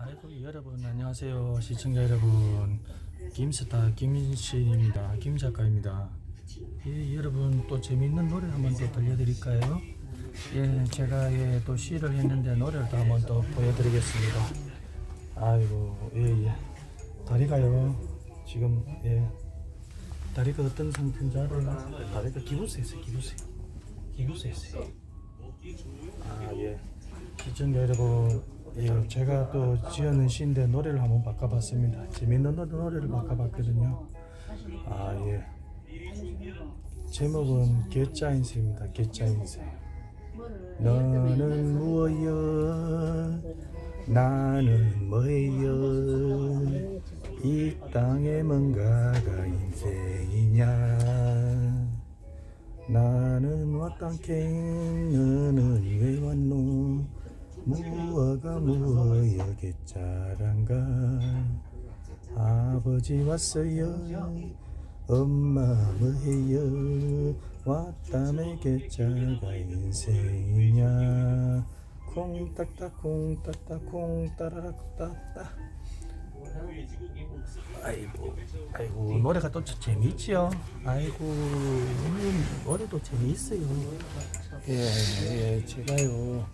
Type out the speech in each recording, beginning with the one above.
아이고 여러분 안녕하세요. 시청자 여러분. 김스타 김인신입니다. 김 작가입니다. 예, 여러분 또 재밌는 노래 한번 또 들려드릴까요? 예 제가 예, 또 시를 했는데 노래를 또 한번 또 보여드리겠습니다. 아이고 예예. 다리가요. 지금 예. 다리가 어떤 상태인지 알아요? 다리가 기부스했어요 기부스 기부스했어요 아예. 시청자 여러분, 예, 제가 또 지어낸 시인데 노래를 한번 바꿔봤습니다. 재밌는 노래, 노래를 바꿔봤거든요. 아 예. 제목은 개짜 인생입니다. 개짜 인생. 너는 무엇여? 나는 뭐여? 이 땅에 뭔가가 인생이냐? 나는 왔단께 너는 왜 왔노 무어가 무어여 개짜란가 아버지 왔어요 엄마 뭐해요 왔다며 개짜가 인생이냐 콩딱딱 콩딱딱 콩따라락 따따 아이고, 아이고 노래가 또 재미있지요. 아이고 노래도 재미있어요. 예, 예, 제가요.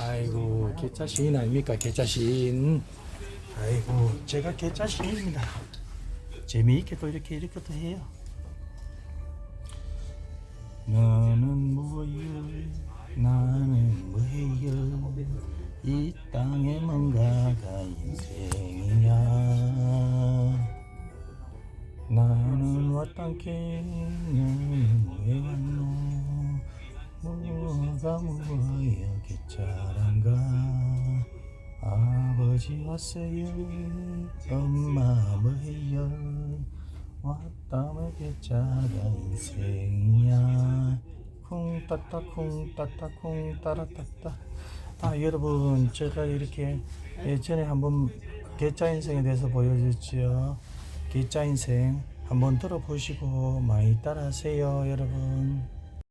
아이고 개짜 시인 아닙니까? 개짜 시인. 아이고 제가 개짜 시인입니다. 재미있게 또 이렇게 이렇게 또 해요. 너는 뭐여 나는 뭐예요 이 땅에 뭔가가 인생이냐 나는 왔단께 너는 왜 왔노 뭐가 뭐여 개짜란가 아버 지 왔어요 엄마 뭐해요 왔다며 개짜가 인생이야. 쿵따따 쿵따따 쿵따라따따 아 여러분 제가 이렇게 예전에 한번 개짜 인생에 대해서 보여줬지요. 개짜 인생 한번 들어보시고 많이 따라하세요 여러분